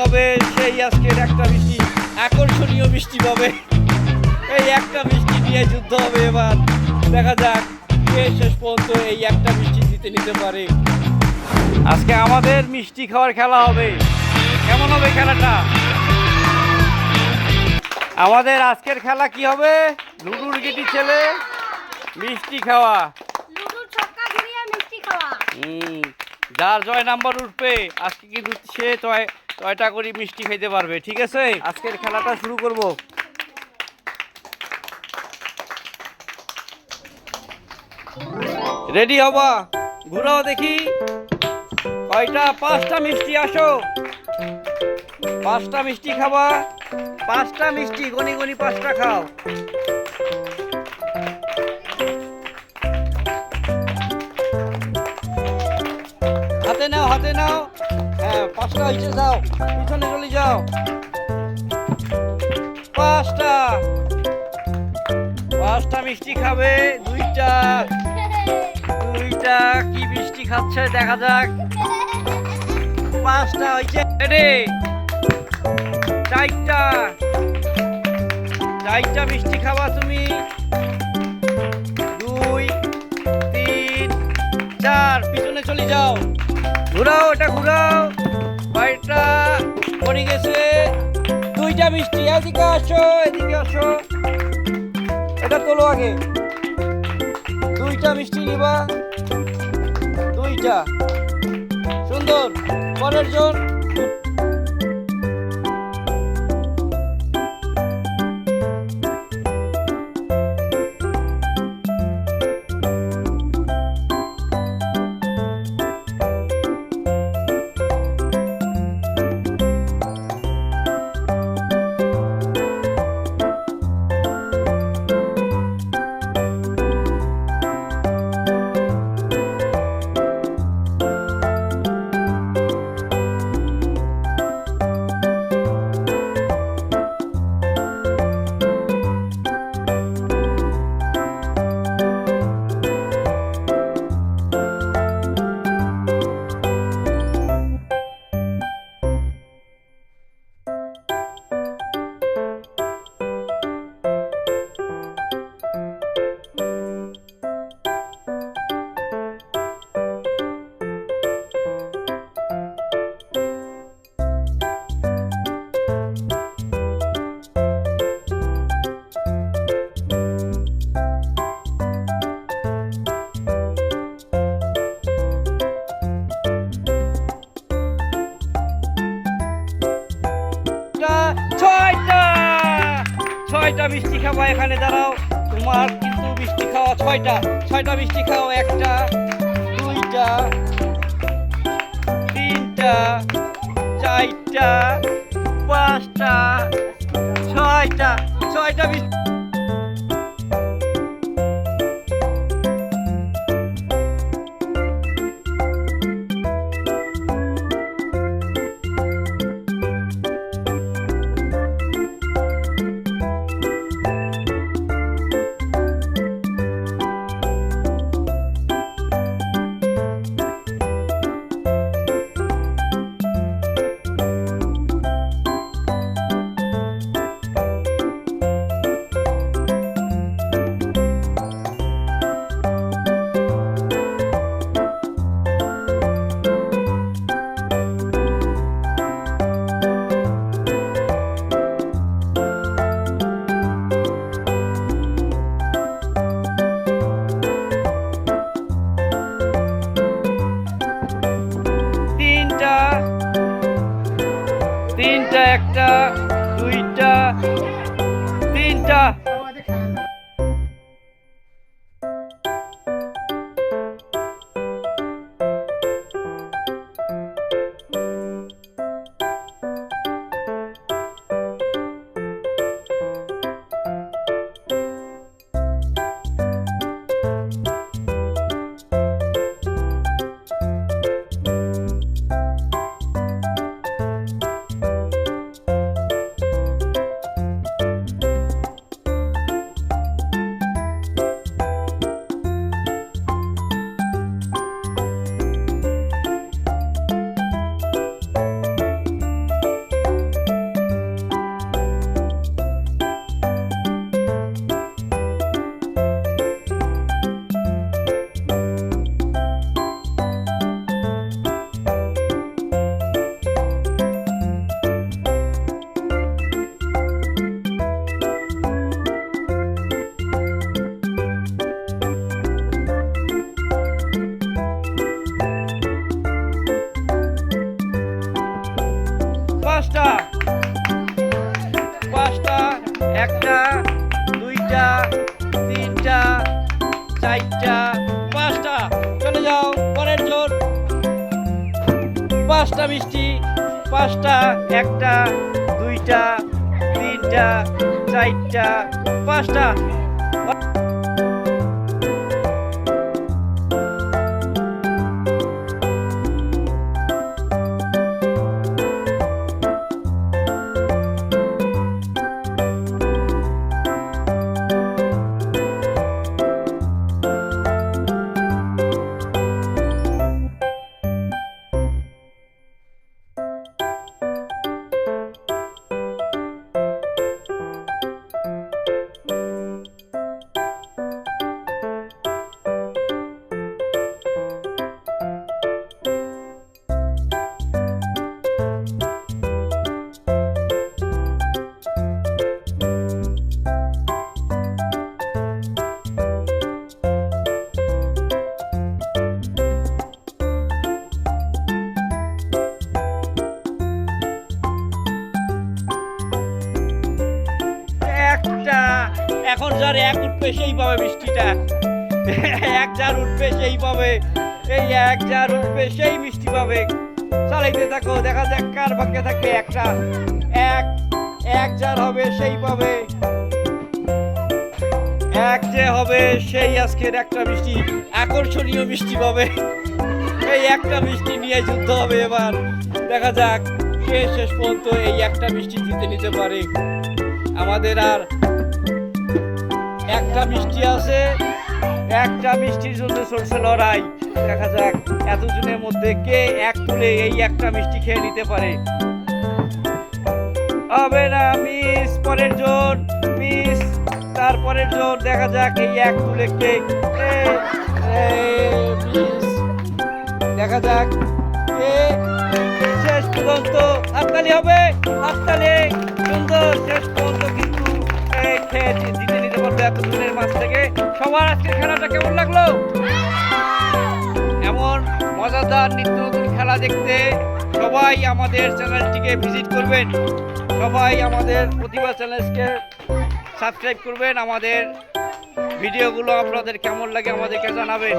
হবে। সেই আজকের একটা বৃষ্টি আকর্ষণীয় বৃষ্টি পাবে। এই একটা বৃষ্টি নিয়ে যুদ্ধ হবে এবার। দেখা যাক কে শেষ পর্যন্ত এই একটা বৃষ্টি জিতে নিতে পারে। আজকে আমাদের মিষ্টি খাওয়ার খেলা হবে। কেমন হবে খেলাটা? আমাদের আজকের খেলা কি হবে? লুডুর গিটি ছেলে মিষ্টি খাওয়া। যার জয় নাম্বার উঠবে আজকে কিন্তু সে ছয় ছয়টা করে মিষ্টি খাইতে পারবে, ঠিক আছে? আজকের খেলাটা শুরু করব। রেডি হবা? ঘুরাও দেখি। কয়টা? পাঁচটা মিষ্টি, আসো। পাঁচটা মিষ্টি খাবা। পাঁচটা মিষ্টি, গনি গনি পাঁচটা খাও। হাতে নাও হাতে নাও। হ্যাঁ পাঁচটা হয়েছে যাও, পিছনে চলে যাও। পাঁচটা। পাঁচটা মিষ্টি খাবে, দুইটা। দুইটা কি মিষ্টি খাচ্ছে, দেখা যাক। পাঁচটা হয়েছে রে চারটা। চারটা মিষ্টি খাবা তুমি। দুই, তিন, চার, পিছনে চলে যাও। ঘুরাও, এটা ঘুরাও। কয়টা পড়ে গেছে। দুইটা মিষ্টি, এদিকে আসো এদিকে আসো। এটা তোলো আগে। দুইটা মিষ্টি নিবা। দুইটা। সুন্দর পরের জন মিষ্টি এখানে দাঁড়াও। তোমার কিন্তু মিষ্টি খাওয়া, ছয়টা। ছয়টা মিষ্টি খাও, একটা, দুইটা, তিনটা, চারটা, পাঁচটা, ছয়টা ছয়টা মিষ্টি। তিনটা, চারটা, পাঁচটা। চলে যাও, পরের জোর। পাঁচটা মিষ্টি, পাঁচটা, একটা, দুইটা, তিনটা, চারটা, পাঁচটা। এখন যার এক উঠবে সেই পাবে মিষ্টিটা। এক যার উঠবে সেই পাবে, এই এক যার উঠবে সেই মিষ্টি পাবে। চালাইতে থাকো, দেখা যাক কার ভাগ্যে থাকবে একটা। এক এক যার হবে সেই পাবে। এক যে হবে সেই আজকের একটা মিষ্টি, আকর্ষণীয় মিষ্টি পাবে। এই একটা মিষ্টি নিয়ে যুদ্ধ হবে এবার। দেখা যাক কে শেষ পর্যন্ত এই একটা মিষ্টি জিতে নিতে পারে। আমাদের আর একটা মিষ্টি আছে, একটা মিষ্টির জন্য চলছে লড়াই। দেখা যাক এতজনের মধ্যে কে এক তুলে এই একটা মিষ্টি খেয়ে নিতে পারে। হবে না মিস পরের জন মিস তারপরের জন দেখা যাক এই এক তুলে কে দেখা যাক কে শেষ পর্যন্ত হাততালি হবে, হাততালি। সবার আজকের খেলাটা কেমন লাগল? এমন মজাদার নিত্য নতুন খেলা দেখতে সবাই আমাদের চ্যানেলটিকে ভিজিট করবেন। সবাই আমাদের প্রতিভা চ্যানেলকে সাবস্ক্রাইব করবেন। আমাদের ভিডিওগুলো আপনাদের কেমন লাগে আমাদেরকে জানাবেন।